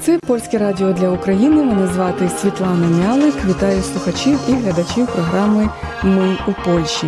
Це польське радіо для України. Мене звати Світлана Мялик. Вітаю слухачів і глядачів програми Ми у Польщі.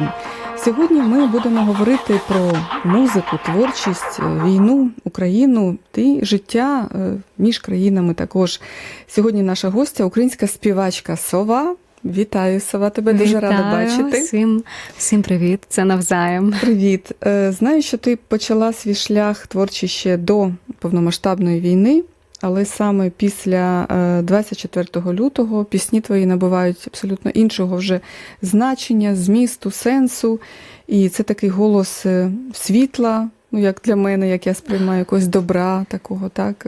Сьогодні ми будемо говорити про музику, творчість, війну, Україну і життя е, між країнами. Також сьогодні наша гостя, українська співачка Сова. Вітаю, Сова. Тебе дуже рада бачити. Всім, всім привіт, це навзаєм. Привіт. Е, Знаю, що ти почала свій шлях творчий ще до повномасштабної війни, але саме після е, 24 лютого пісні твої набувають абсолютно іншого вже значення, змісту, сенсу. І це такий голос е, світла, ну як для мене, як я сприймаю якогось добра, такого, так,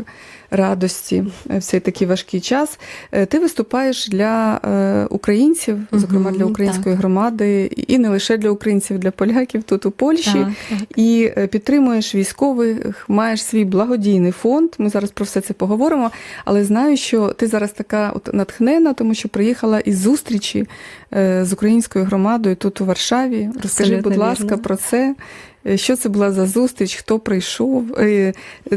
радості е, в цей такий важкий час. Е, Ти виступаєш для е, українців, зокрема для української громади, і не лише для українців, для поляків тут у Польщі. Так, так. І підтримуєш військових, маєш свій благодійний фонд. Ми зараз про все це поговоримо. Але знаю, що ти зараз така от натхнена, тому що приїхала із зустрічі з українською громадою тут у Варшаві. Розкажи, Абсолютно будь ласка, вірно. про це. Е, Що це була за зустріч? Хто прийшов? Е,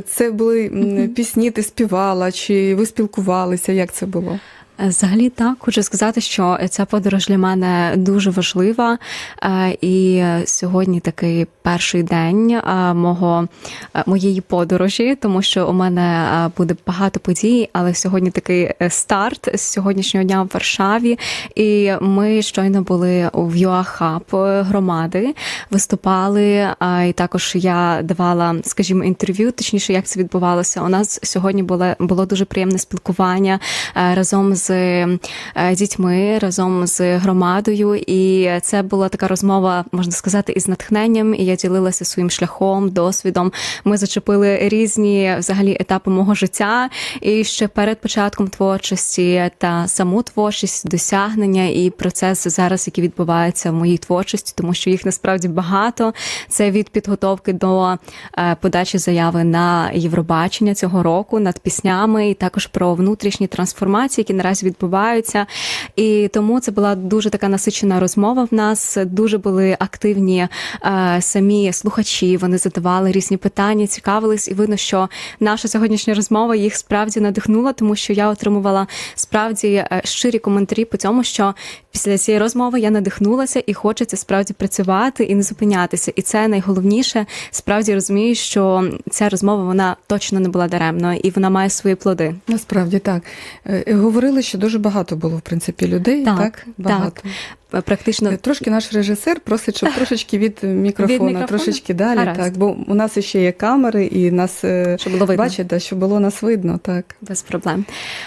Це були пісні, ти співала, чи ви спілкувалися? Як це було? Взагалі так хочу сказати, що ця подорож для мене дуже важлива. Е, І сьогодні такий перший день е, мого е, моєї подорожі, тому що у мене буде багато подій, але сьогодні такий старт з сьогоднішнього дня в Варшаві. І ми щойно були в ЮАХАП громади, виступали. І також я давала, скажімо, інтерв'ю, точніше, як це відбувалося. У нас сьогодні було, було дуже приємне спілкування разом з е, дітьми, разом з громадою. І це була така розмова, можна сказати, із натхненням. І я ділилася своїм шляхом, досвідом. Ми зачепили різні взагалі етапи мого життя. І ще перед початком творчості та саму творчість, досягнення і процес зараз, який відбувається в моїй творчості, тому що їх насправді багато. Це від підготовки до е, подачі заяви на Євробачення цього року над піснями, і також про внутрішні трансформації, які наразі відбуваються. І тому це була дуже така насичена розмова в нас. Дуже були активні е, самі слухачі. Вони задавали різні питання, цікавились, і видно, що наша сьогоднішня розмова їх справді надихнула, тому що я отримувала справді е, щирі коментарі по цьому, що після цієї розмови я надихнулася і хочеться справді працювати і не зупинятися. І це найголовніше. Справді розумію, що ця розмова вона точно не була даремною і вона має свої плоди. Насправді так. Е, Говорили, що дуже багато було, в принципі, людей. Так, Так, багато. Практично Е, Трошки наш режисер просить, щоб трошечки від мікрофона, Від мікрофона? трошечки далі. Гаразд. Так, бо у нас ще є камери, і нас е, щоб було видно. бачить, да, щоб було нас видно. Так. Без проблем.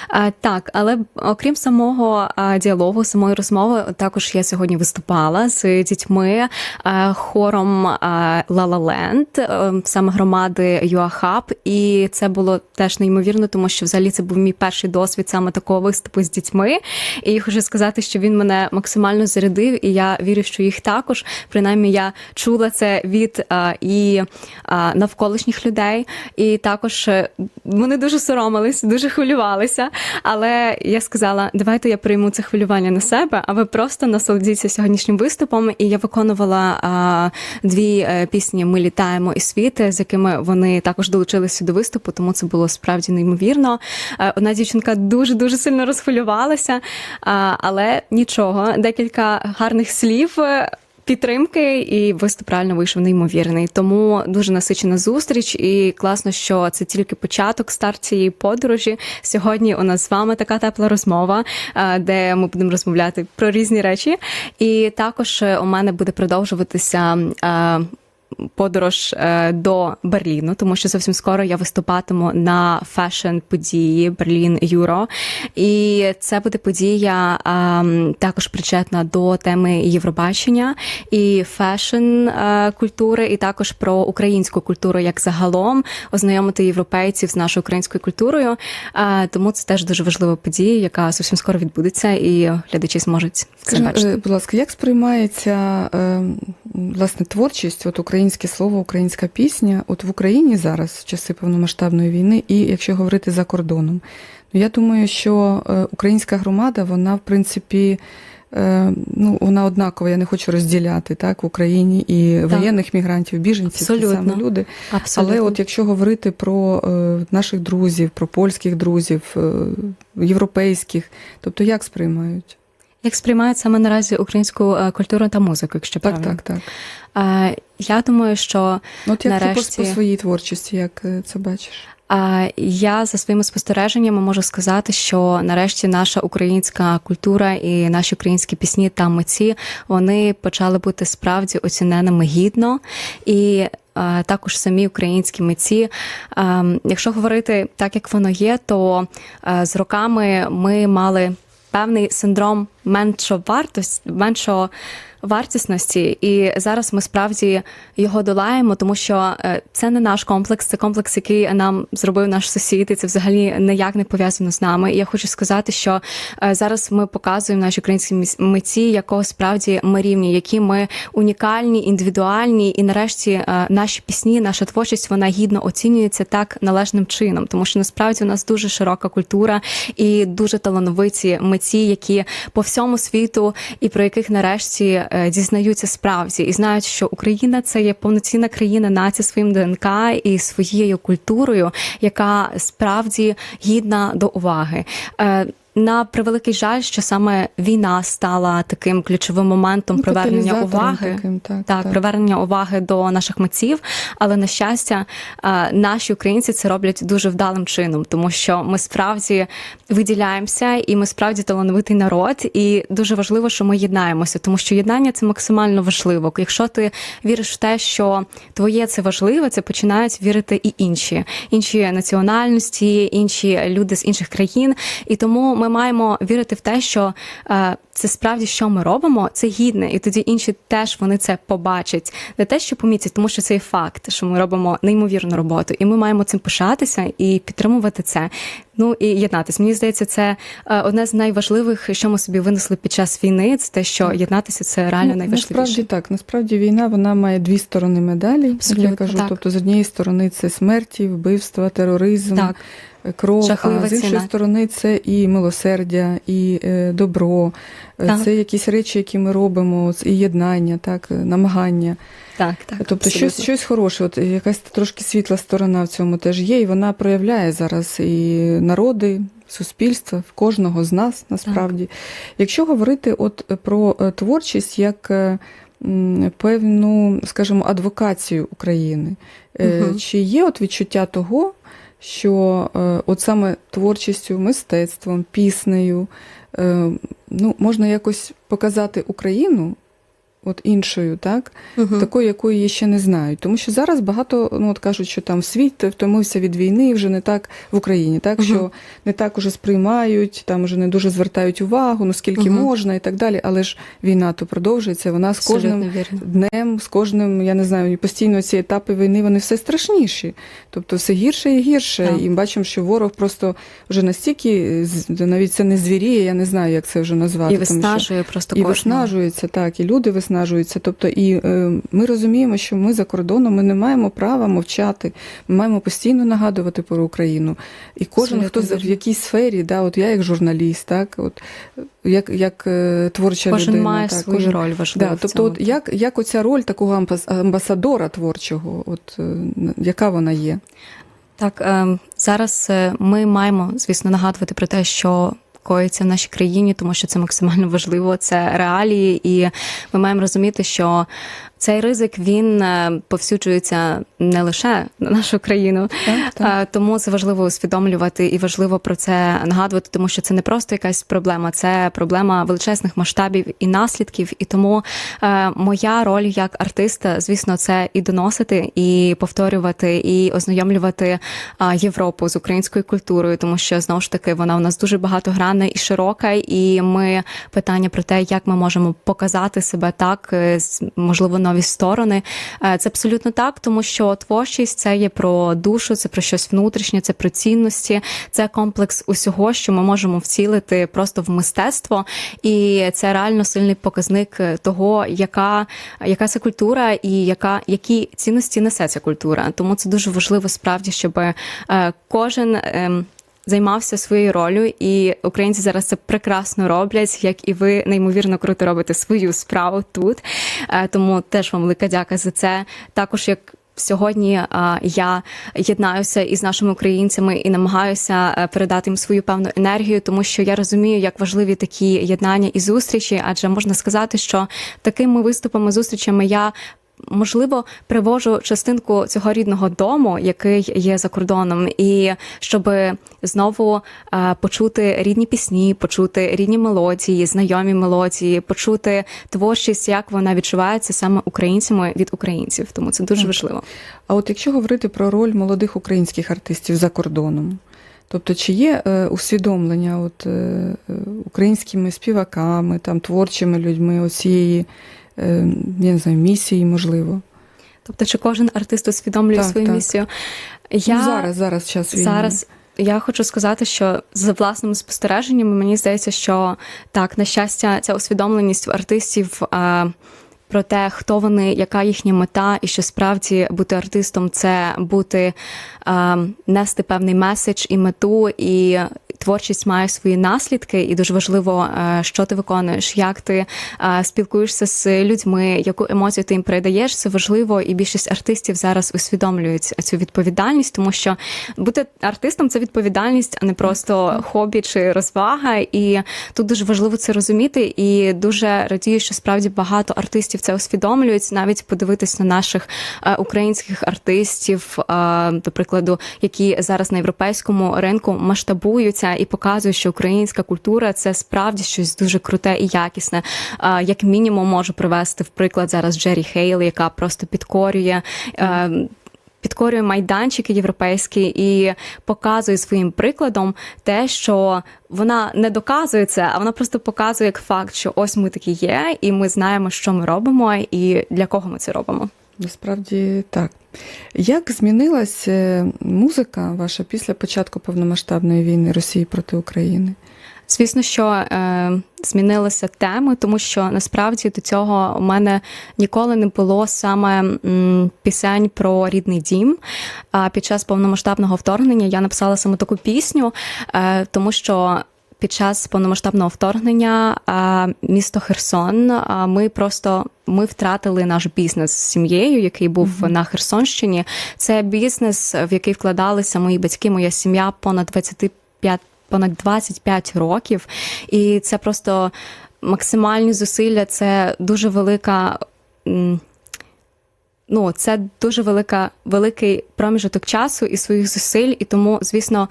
А, так, але окрім самого а, діалогу, самої розмови, також я сьогодні виступала з дітьми а, хором е, саме громади ЮАХАП, і це було теж неймовірно, тому що взагалі це був мій перший досвід саме такого виступу з дітьми. І хочу сказати, що він мене максимально зарядив, і я вірю, що їх також. Принаймні, я чула це від а, і а, навколишніх людей, і також е, вони дуже соромились, дуже хвилювалися. Але я сказала: давайте я прийму це хвилювання на себе, а ви просто насолодіться сьогоднішнім виступом. І я виконувала а, дві е, пісні Ми літаємо і світ, з якими вони також долучилися до виступу, тому це було справді неймовірно. Е, Одна дівчинка дуже дуже сильно розхвилювалася, а, але нічого, декілька гарних слів. е, Підтримки і виступ реально вийшов неймовірний. Тому дуже насичена зустріч, і класно, що це тільки початок, старт цієї подорожі. Сьогодні у нас з вами така тепла розмова, е, де ми будемо розмовляти про різні речі. І також е, у мене буде продовжуватися. Подорож е, до Берліну, тому що зовсім скоро я виступатиму на фешн події Берлін Юро. І це буде подія ем, також причетна до теми Євробачення і фешн е, культури, і також про українську культуру як загалом ознайомити європейців з нашою українською культурою. Е, тому це теж дуже важлива подія, яка зовсім скоро відбудеться, і глядачі зможуть це Скажи, бачити. будь ласка, як сприймається е, власне творчість, от українське слово, українська пісня, от в Україні зараз, в часи повномасштабної війни, і якщо говорити за кордоном? Ну, я думаю, що е, українська громада, вона, в принципі, е, ну, вона однакова, я не хочу розділяти так, в Україні і воєнних мігрантів, біженців, ті Абсолютно. самі люди. Абсолютно. Але от якщо говорити про е, наших друзів, про польських друзів, європейських, тобто як сприймають? Як сприймають саме наразі українську е, культуру та музику, якщо Так, правильно? так, так. Е, Я думаю, що Ну, От як ти Нарешті. по, по своїй творчості, як е, це бачиш? Я за своїми спостереженнями можу сказати, що нарешті наша українська культура і наші українські пісні та митці вони почали бути справді оціненими гідно і. Також самі українські митці. Е, Якщо говорити так, як воно є, то з роками ми мали певний синдром меншовартості, меншого вартісності, і зараз ми справді його долаємо, тому що е, це не наш комплекс, це комплекс, який нам зробив наш сусід, і це взагалі ніяк не пов'язано з нами. І я хочу сказати, що е, зараз ми показуємо наші українські митці, якого справді ми рівні, які ми унікальні, індивідуальні, і нарешті е, наші пісні, наша творчість вона гідно оцінюється так належним чином, тому що насправді у нас дуже широка культура і дуже талановиті митці, які по всьому світу і про яких нарешті дізнаються справді і знають, що Україна це є повноцінна країна нація своїм ДНК і своєю культурою, яка справді гідна до уваги. На превеликий жаль, що саме війна стала таким ключовим моментом Ну, привернення уваги. таким, так, так, так. привернення уваги до наших митців. Але на щастя, наші українці це роблять дуже вдалим чином, тому що ми справді виділяємося, і ми справді талановитий народ. І дуже важливо, що ми єднаємося, тому що єднання це максимально важливо. Якщо ти віриш в те, що твоє це важливо, це починають вірити і інші, інші національності, інші люди з інших країн. І тому ми маємо вірити в те, що е, це справді, що ми робимо, це гідне, і тоді інші теж вони це побачать. Не те, що помітять, тому що це є факт, що ми робимо неймовірну роботу, і ми маємо цим пишатися і підтримувати це. Ну і єднатися. Мені здається, це е, одне з найважливих, що ми собі винесли під час війни. Це те, що єднатися це реально Ну, найважливіше. Насправді так. Насправді війна вона має дві сторони медалі. як я кажу, так. тобто з однієї сторони це смерті, вбивства, тероризм, Так. Кров, Жахлива а з іншої ціна. сторони це і милосердя, і е, добро. Е, Так. Це якісь речі, які ми робимо, і єднання, так, намагання. Так, так. Тобто абсолютно. щось, щось хороше, от якась трошки світла сторона в цьому теж є, і вона проявляє зараз і народи, суспільство, в кожного з нас насправді. Якщо говорити от про е, творчість як певну, скажімо, адвокацію України, Мгм. чи є от відчуття того, що е, от саме творчістю, мистецтвом, піснею е, ну, можна якось показати Україну? От іншою, так? Мгм. такої, якої її ще не знають. Тому що зараз багато ну от кажуть, що там світ втомився від війни, і вже не так в Україні, так Мгм. що не так уже сприймають, там вже не дуже звертають увагу, ну скільки Мгм. можна і так далі. Але ж війна то продовжується. Вона з кожним Абсолютно днем, з кожним, я не знаю, постійно ці етапи війни вони все страшніші. Тобто все гірше і гірше. Так. І бачимо, що ворог просто вже настільки навіть це не звіріє, я не знаю, як це вже назвати. І тому що- просто і кожного. виснажується, так, і люди виснажуються. Тобто, і е, ми розуміємо, що ми за кордоном ми не маємо права мовчати. Ми маємо постійно нагадувати про Україну. І кожен, Абсолютно хто в вірно. якійсь сфері, да, от я як журналіст, так, от як, як е, творча Кожен людина, має так, свою кожен- роль важливу. Да, тобто, от як, як оця роль такого амбас- амбасадора творчого, от е, яка вона є? Так, е, зараз ми маємо, звісно, нагадувати про те, що коїться в нашій країні, тому що це максимально важливо. Це реалії, і ми маємо розуміти, що цей ризик він е, повсюджується не лише на нашу країну, Так, так. Е, тому це важливо усвідомлювати і важливо про це нагадувати, тому що це не просто якась проблема, це проблема величезних масштабів і наслідків. І тому е, моя роль як артиста, звісно, це і доносити, і повторювати, і ознайомлювати Європу з українською культурою, тому що знову ж таки вона у нас дуже багатогранна і широка. І ми питання про те, як ми можемо показати себе так, можливо, нові сторони. Е, Це абсолютно так, тому що творчість це є про душу, це про щось внутрішнє, це про цінності, це комплекс усього, що ми можемо вцілити просто в мистецтво, і це реально сильний показник е, того, яка, яка це культура і яка які цінності несе ця культура. Тому це дуже важливо справді, щоб е, кожен. Займався своєю ролью, і українці зараз це прекрасно роблять, як і ви неймовірно круто робите свою справу тут. Е, Тому теж вам велика дяка за це. Також як. Сьогодні а, я єднаюся із нашими українцями і намагаюся е, передати їм свою певну енергію, тому що я розумію, як важливі такі єднання і зустрічі, адже можна сказати, що такими виступами, зустрічами я. Можливо, привожу частинку цього рідного дому, який є за кордоном, і щоб знову е, почути рідні пісні, почути рідні мелодії, знайомі мелодії, почути творчість, як вона відчувається саме українцями від українців. Тому це дуже важливо. А от якщо говорити про роль молодих українських артистів за кордоном, тобто чи є е, усвідомлення от, е, е, українськими співаками, там, творчими людьми оцієї, я не знаю, місії, можливо? Тобто, чи кожен артист усвідомлює Так, свою так. місію? Ну, зараз, зараз час війни. Зараз я хочу сказати, що за власними спостереженнями мені здається, що так, на щастя, ця усвідомленість в артистів. е, Про те, хто вони, яка їхня мета, і що справді бути артистом це бути е, нести певний меседж і мету, і творчість має свої наслідки, і дуже важливо, е, що ти виконуєш, як ти е, спілкуєшся з людьми, яку емоцію ти їм передаєш. Це важливо, і більшість артистів зараз усвідомлюють цю відповідальність, тому що бути артистом це відповідальність, а не просто хобі чи розвага. І тут дуже важливо це розуміти. І дуже радію, що справді багато артистів це усвідомлюють. Навіть подивитись на наших е, українських артистів, е, до прикладу, які зараз на європейському ринку масштабуються і показують, що українська культура це справді щось дуже круте і якісне. Е, Як мінімум, можу привести в приклад зараз Джері Хейл, яка просто підкорює. Підкорює майданчики європейські і показує своїм прикладом те, що вона не доказує це, а вона просто показує як факт, що ось ми такі є, і ми знаємо, що ми робимо, і для кого ми це робимо. Насправді так. Як змінилась е, музика ваша після початку повномасштабної війни Росії проти України? Звісно, що е, змінилися теми, тому що насправді до цього у мене ніколи не було саме м, пісень про рідний дім. А під час повномасштабного вторгнення я написала саме таку пісню, е, тому що. Під час повномасштабного вторгнення місто Херсон. Ми просто ми втратили наш бізнес з сім'єю, який був на Херсонщині. Це бізнес, в який вкладалися мої батьки, моя сім'я понад 25 понад 25 років, і це просто максимальні зусилля. Це дуже велика. Ну, це дуже велика, великий проміжок часу і своїх зусиль, і тому, звісно,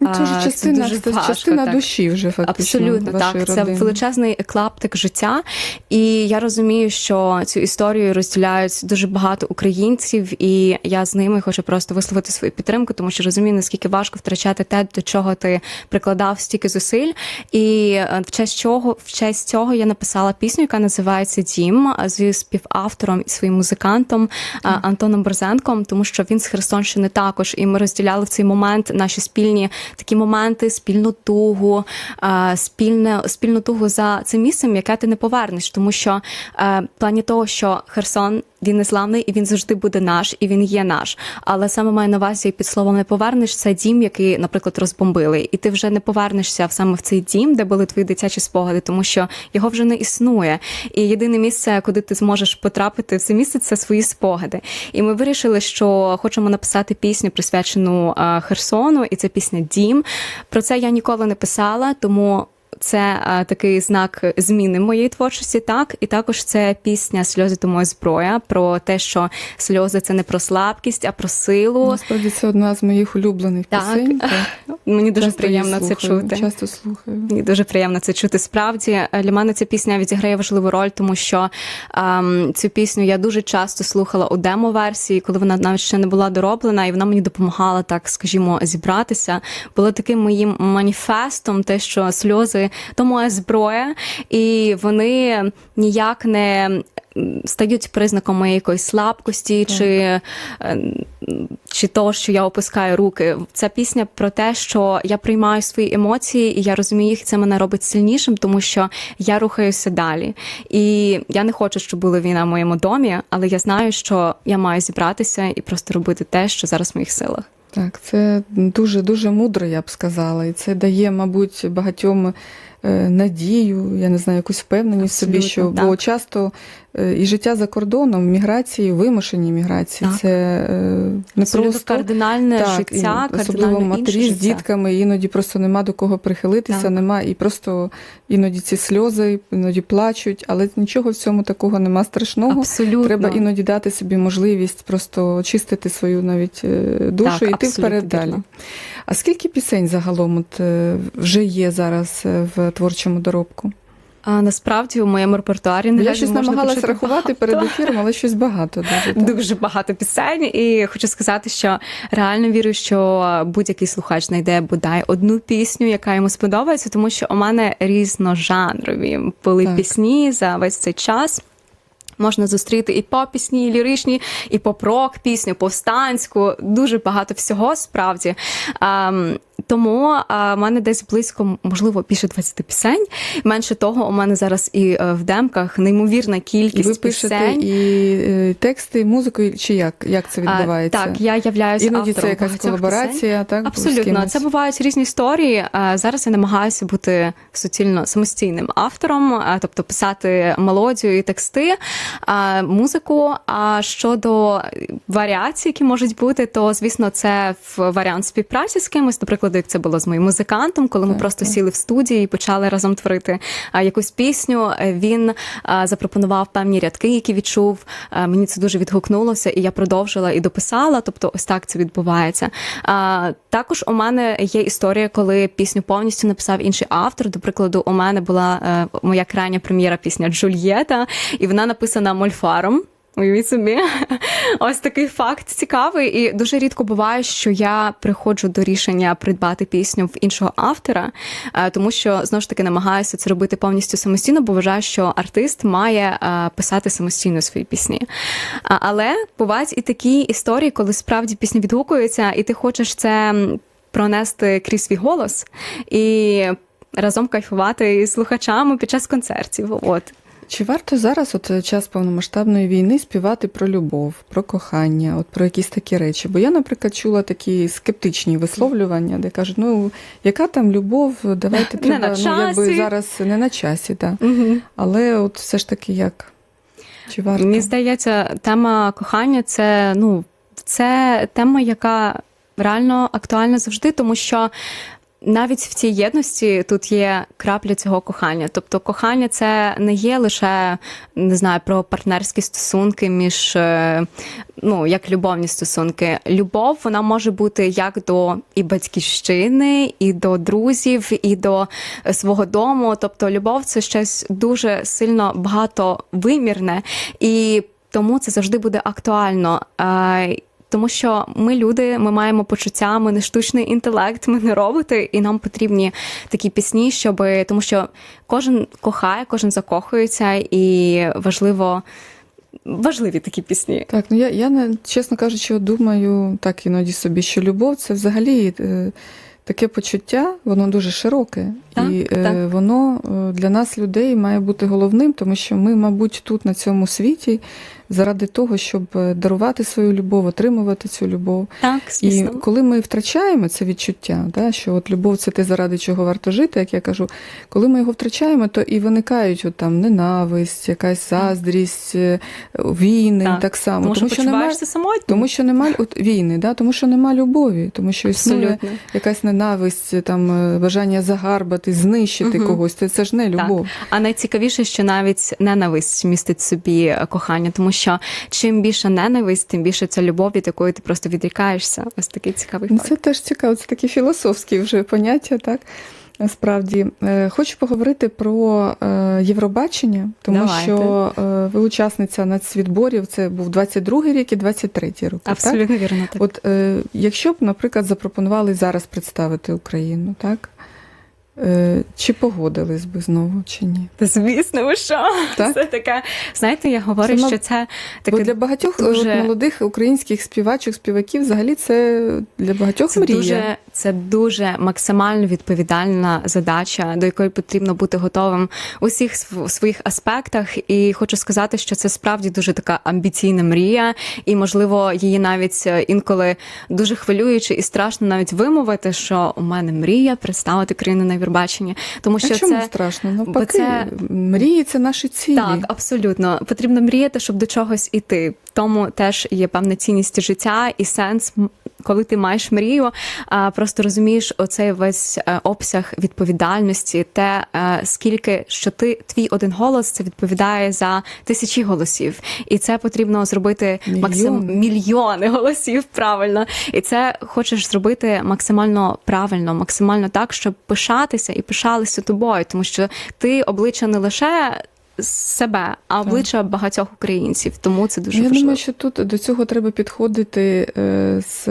Це ж частина, це важко, частина так. душі вже фактично. Абсолютно вашої так. Це величезний клаптик життя, і я розумію, що цю історію розділяють дуже багато українців, і я з ними хочу просто висловити свою підтримку, тому що розумію, наскільки важко втрачати те, до чого ти прикладав стільки зусиль. І е, в честь чого в честь цього я написала пісню, яка називається Дім зі співавтором і своїм музикантом е, Антоном Борзенком, тому що він з Херсонщини також, і ми розділяли в цей момент наші спільні такі моменти, спільну тугу, спільне спільну тугу за цим місцем, яке ти не повернеш, тому що е, в плані того, що Херсон. Він незламний і він завжди буде наш, і він є наш. Але саме маю на увазі під словом не повернеш це дім, який, наприклад, розбомбили, і ти вже не повернешся саме в цей дім, де були твої дитячі спогади, тому що його вже не існує. І єдине місце, куди ти зможеш потрапити в це місце, це свої спогади. І ми вирішили, що хочемо написати пісню, присвячену е, Херсону, і це пісня Дім. Про це я ніколи не писала, тому. Це е, такий знак зміни моєї творчості, так і також це пісня Сльози то моя зброя про те, що сльози це не про слабкість, а про силу. Насправді це одна з моїх улюблених Так. пісень. так. Мені дуже Часто приємно це слухаю, чути. Часто слухаю. Мені дуже приємно це чути. Справді е, для мене ця пісня відіграє важливу роль, тому що ем, цю пісню я дуже часто слухала у демо-версії, коли вона навіть ще не була дороблена, і вона мені допомагала так, скажімо, зібратися. Було таким моїм маніфестом, те, що сльози то моя зброя, і вони ніяк не. Стають признаком моєї якоїсь слабкості, чи, е, чи того, що я опускаю руки. Ця пісня про те, що я приймаю свої емоції, і я розумію їх, і це мене робить сильнішим, тому що я рухаюся далі. І я не хочу, щоб була війна в моєму домі, але я знаю, що я маю зібратися і просто робити те, що зараз в моїх силах. Так, це дуже дуже мудро, я б сказала. І це дає, мабуть, багатьом надію, я не знаю, якусь впевненість в собі, що так. бо часто е, і життя за кордоном, міграції, вимушені міграції, Так. це е, не Абсолютно просто кардинальне так, життя, і особливо матері з дітками, іноді просто нема до кого прихилитися, Так. нема, і просто іноді ці сльози, іноді плачуть, але нічого в цьому такого нема страшного. Абсолютно. Треба іноді дати собі можливість просто очистити свою навіть е, душу Так, і йти вперед далі. А скільки пісень загалом от, е, вже є зараз е, в творчому доробку? А насправді у моєму репертуарі Бо я щось почути рахувати багато. перед ефіром, але щось багато дуже. так. Дуже багато пісень, і хочу сказати, що реально вірю, що будь-який слухач знайде бодай одну пісню, яка йому сподобається, тому що у мене різножанрові були Так. пісні за весь цей час. Можна зустріти і поп-пісні, і ліричні, і поп-рок пісню, повстанську, дуже багато всього справді. Ем, тому а, в мене десь близько, можливо, більше 20 пісень. Менше того, у мене зараз і е, в демках неймовірна І кількість ви пишете пісень. і е, тексти, і музику, чи як? Як це А, відбувається? Так, я являюся Іноді автором це якась колаборація, пісень. так? Абсолютно, це бувають різні історії. А Зараз я намагаюся бути суцільно самостійним автором, а, тобто писати мелодію і тексти, а, музику. А щодо варіацій, які можуть бути, то звісно, це варіант співпраці з кимось. Наприклад, як це було з моїм музикантом, коли ми Так, просто так. сіли в студії і почали разом творити а, якусь пісню. Е, Він а, запропонував певні рядки, які відчув. Е, Мені це дуже відгукнулося, і я продовжила і дописала. Тобто, ось так це відбувається. А, Також у мене є історія, коли пісню повністю написав інший автор. До прикладу, у мене була е, моя крайня прем'єра пісня Джульєта, і вона написана мольфаром. Уявіть собі, ось такий факт цікавий, і дуже рідко буває, що я приходжу до рішення придбати пісню в іншого автора, е, тому що знову ж таки намагаюся це робити повністю самостійно, бо вважаю, що артист має е, писати самостійно свої пісні. Але бувають і такі історії, коли справді пісня відгукується, і ти хочеш це пронести крізь свій голос і разом кайфувати із слухачами під час концертів. От. Чи варто зараз, от е, час повномасштабної війни, співати про любов, про кохання, от про якісь такі речі? Бо я, наприклад, чула такі скептичні висловлювання, де кажуть, ну яка там любов, давайте Не треба на ну, якби зараз не на часі, так. Угу. Але от все ж таки як? Чи варто? Мені здається, тема кохання це ну це тема, яка реально актуальна завжди, тому що. Навіть в цій єдності тут є крапля цього кохання. Тобто, кохання це не є лише не знаю про партнерські стосунки між е, ну як любовні стосунки. Любов вона може бути як до і батьківщини, і до друзів, і до е, свого дому. Тобто, любов це щось дуже сильно багатовимірне, і тому це завжди буде актуально. Тому що ми люди, ми маємо почуття, ми не штучний інтелект, ми не роботи, і нам потрібні такі пісні, щоб тому що кожен кохає, кожен закохується, і важливо важливі такі пісні. Так, ну я, я не, чесно кажучи, думаю так іноді собі, що любов це взагалі е, таке почуття, воно дуже широке. Так, і е, так. воно е, для нас, людей, має бути головним, тому що ми, мабуть, тут на цьому світі заради того, щоб е, дарувати свою любов, отримувати цю любов. Так, І коли ми втрачаємо це відчуття, да, що от любов це те, заради чого варто жити, як я кажу, коли ми його втрачаємо, то і виникають от там ненависть, якась заздрість, е, війни так, Так. само. Тому, що немає, тому що немає от, війни, да, тому що нема любові, тому що існує Абсолютно. якась ненависть, там е, бажання загарбати, знищити Мгм. когось. Це, це ж не любов. А найцікавіше, що навіть ненависть містить собі кохання, тому що чим більше ненависть, тим більше ця любов, від якої ти просто відрікаєшся. Ось такий цікавий Ну, факт. Це теж цікаво, це такі філософські вже поняття, так? Насправді, Е, хочу поговорити про е, Євробачення, тому Давайте. що е, ви учасниця нацвідборів, це був 22-й рік і 23-й рік. Так? Абсолютно вірно. Так. От якщо б, наприклад, запропонували зараз представити Україну, так? Е, Чи погодились би знову, чи ні? Та звісно, ви що? Так? Це таке. Знаєте, я говорю, Це, що це Бо таке для багатьох дуже- молодих українських співачок, співаків взагалі це для багатьох Це мрія. дуже, це дуже максимально відповідальна задача, до якої потрібно бути готовим у всіх своїх аспектах. І хочу сказати, що це справді дуже така амбіційна мрія, і можливо, її навіть е, інколи дуже хвилююче і страшно навіть вимовити, що у мене мрія представити країну на Євробаченні, тому що а чому це страшно? Навпаки, це- мрії це наші цілі. так, абсолютно. Потрібно мріяти, щоб до чогось іти. Тому теж є певна цінність життя і сенс, коли ти маєш мрію, просто розумієш оцей весь е, обсяг відповідальності, те, е, скільки що ти твій один голос це відповідає за тисячі голосів, і це потрібно зробити максим Мільйони. мільйони голосів правильно. І це хочеш зробити максимально правильно, максимально так, щоб пишатися і пишалися тобою, тому що ти обличчя не лише себе, а обличчя багатьох українців. Тому це дуже Ну, Я важливо. думаю, що тут до цього треба підходити е, з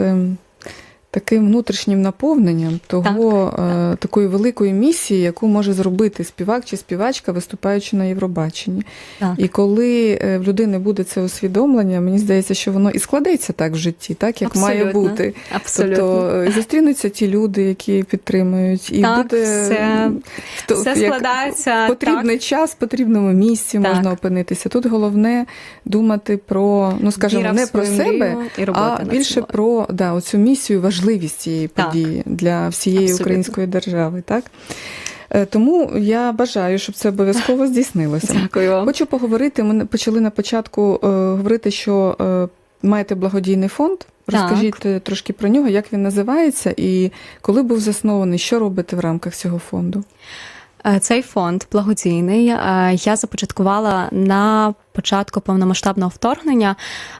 таким внутрішнім наповненням того е, такої великої місії, яку може зробити співак чи співачка, виступаючи на Євробаченні. Так. І коли е, в людини буде це усвідомлення, мені здається, що воно і складеться так в житті, так як має бути. Абсолютно. Тобто е, зустрінуться ті люди, які підтримують, і Так, буде все- м, хто- Все як- складається потрібний час, в потрібному місці Так. можна опинитися. Тут головне думати про, ну скажімо, Віра не про себе, мрію а більше про да, оцю місію, важливість цієї Так. для всієї Абсолютно. української держави. Так? Е, Тому я бажаю, щоб це обов'язково здійснилося. Дякую вам. Хочу поговорити. Ми почали на початку е, говорити, що е, маєте благодійний фонд. Розкажіть е, трошки про нього, як він називається, і коли був заснований, що робите в рамках цього фонду? Е, Цей фонд благодійний я започаткувала на початку повномасштабного вторгнення.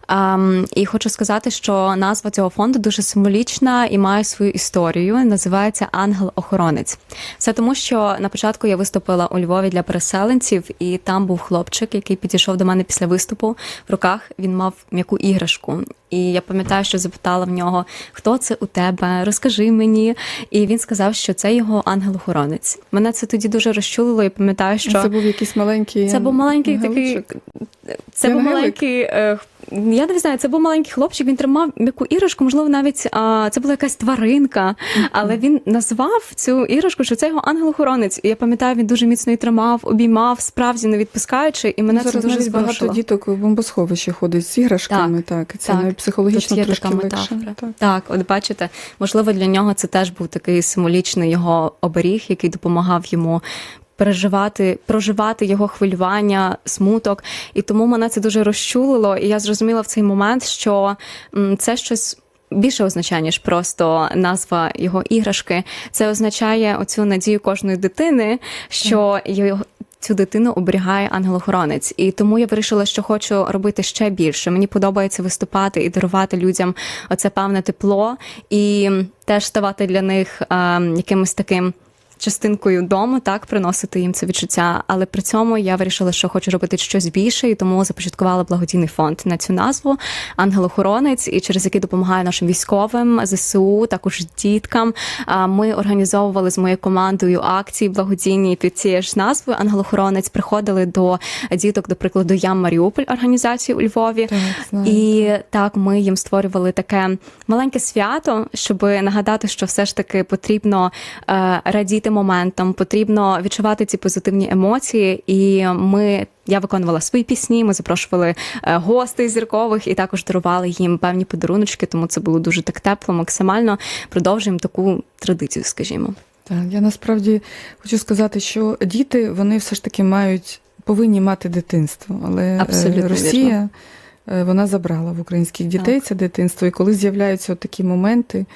Ем, І хочу сказати, що назва цього фонду дуже символічна і має свою історію. Називається Ангел-охоронець. Це тому, що на початку я виступила у Львові для переселенців, і там був хлопчик, який підійшов до мене після виступу. В руках він мав м'яку іграшку. І я пам'ятаю, що запитала в нього, хто це у тебе, розкажи мені. І він сказав, що це його ангел-охоронець. Мене це тоді дуже розчулило. і пам'ятаю, що Це був якийсь маленький. це був маленький ангелочок? такий. Це був маленький. е, Я не знаю, це був маленький хлопчик. Він тримав м'яку іграшку, можливо, навіть а, це була якась тваринка, але він назвав цю іграшку, що це його ангел-охоронець. І я пам'ятаю, він дуже міцно її тримав, обіймав, справді не відпускаючи, і мене Ну, це Зараз дуже навіть багато зворушило. діток в бомбосховищі ходять з іграшками, так, це так. навіть психологічно Тут є трошки така легше. метафора. Так. Так, от бачите, можливо, для нього це теж був такий символічний його оберіг, який допомагав йому. Переживати, проживати його хвилювання, смуток, і тому мене це дуже розчулило. І я зрозуміла в цей момент, що це щось більше означає, ніж просто назва його іграшки. Це означає оцю надію кожної дитини, що його цю дитину оберігає ангел-охоронець. І тому я вирішила, що хочу робити ще більше. Мені подобається виступати і дарувати людям оце певне тепло, і теж ставати для них е, якимось таким. Частинкою дому, так приносити їм це відчуття, але при цьому я вирішила, що хочу робити щось більше, і тому започаткувала благодійний фонд на цю назву Ангел-охоронець, і через який допомагає нашим військовим ЗСУ, також діткам. Ми організовували з моєю командою акції благодійні під цією ж назвою Ангел-охоронець. Приходили до діток, до прикладу, Ям Маріуполь організації у Львові. Так. І так ми їм створювали таке маленьке свято, щоб нагадати, що все ж таки потрібно е, радіти моментам, потрібно відчувати ці позитивні емоції. І ми. Я виконувала свої пісні, ми запрошували е, гостей зіркових і також дарували їм певні подаруночки, тому це було дуже так тепло, максимально продовжуємо таку традицію, скажімо. Так, я насправді хочу сказати, що діти вони все ж таки мають повинні мати дитинство, але е, Абсолютно Росія е, вона забрала в українських дітей це дитинство. І коли з'являються такі моменти,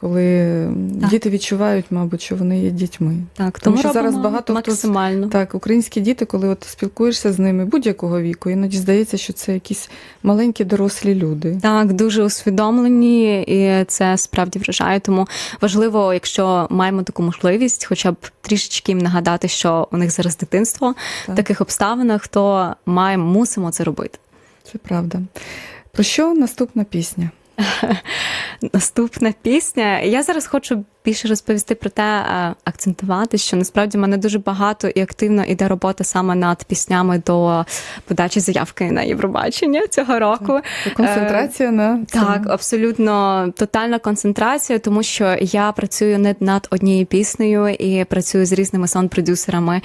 коли Так. діти відчувають, мабуть, що вони є дітьми. Так, Тому тому що зараз багато хто максимально. Так, українські діти, коли от спілкуєшся з ними будь-якого віку, іноді здається, що це якісь маленькі дорослі люди. Так, дуже усвідомлені, і це справді вражає. Тому важливо, якщо маємо таку можливість, хоча б трішечки їм нагадати, що у них зараз дитинство Так. в таких обставинах, то маємо мусимо це робити. Це правда. Про що наступна пісня? Наступна пісня. Я зараз хочу більше розповісти про те, е, акцентувати, що насправді в мене дуже багато і активно іде робота саме над піснями до подачі заявки на Євробачення цього року. Концентрація на. Так, абсолютно тотальна концентрація, тому що я працюю не над однією піснею і працюю з різними саунд-продюсерами.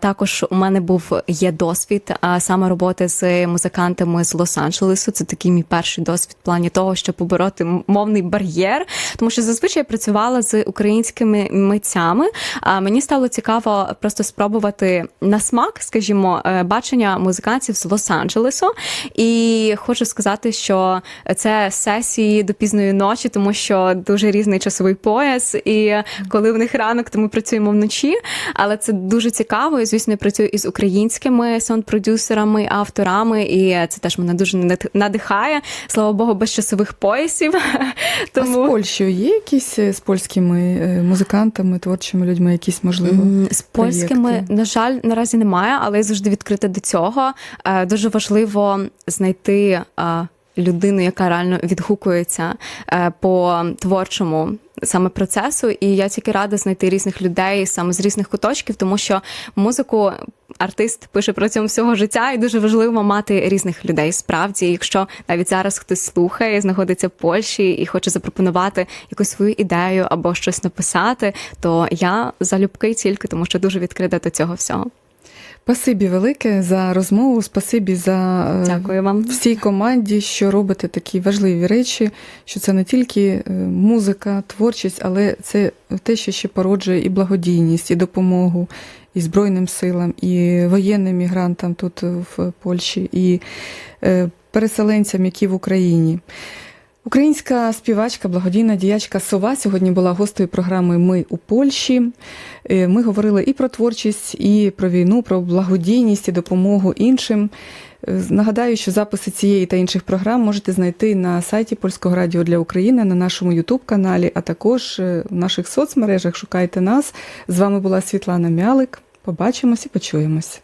Також у мене був є досвід саме роботи з музикантами з Лос-Анджелесу. Це такий мій перший досвід в плані того, щоб побороти мовний бар'єр, тому що зазвичай я працювала з українськими митцями. А мені стало цікаво просто спробувати на смак, скажімо, е, бачення музикантів з Лос-Анджелесу. І хочу сказати, що це сесії до пізної ночі, тому що дуже різний часовий пояс. І коли в них ранок, то ми працюємо вночі. Але це дуже цікаво. І звісно, я працюю із українськими саунд-продюсерами, авторами, і це теж мене дуже над- надихає. Слава Богу, без часових поясів. А з Польщею є якісь е, з польськими е, музикантами, творчими людьми, якісь можливо? З польськими, проєкти? на жаль, наразі немає, але я завжди відкрита до цього. Е, Дуже важливо знайти е, людину, яка реально відгукується по творчому саме процесу. І я тільки рада знайти різних людей саме з різних куточків, тому що музику. Артист пише протягом всього життя, і дуже важливо мати різних людей. Справді, якщо навіть зараз хтось слухає, знаходиться в Польщі і хоче запропонувати якусь свою ідею або щось написати, то я залюбки тільки, тому що дуже відкрита до цього всього. Спасибі велике за розмову. Спасибі за е, Дякую вам. всій команді, що робите такі важливі речі, що це не тільки е, музика, творчість, але це те, що ще породжує і благодійність, і допомогу і Збройним силам, і воєнним мігрантам тут е, в Польщі, і е, переселенцям, які в Україні. Українська співачка, благодійна діячка Сова сьогодні була гостею програми Ми у Польщі. Е, Ми говорили і про творчість, і про війну, про благодійність і допомогу іншим. Нагадаю, що записи цієї та інших програм можете знайти на сайті Польського радіо для України, на нашому Ютуб-каналі, а також е, в наших соцмережах. Шукайте нас. З вами була Світлана Мялик. Побачимось і почуємось.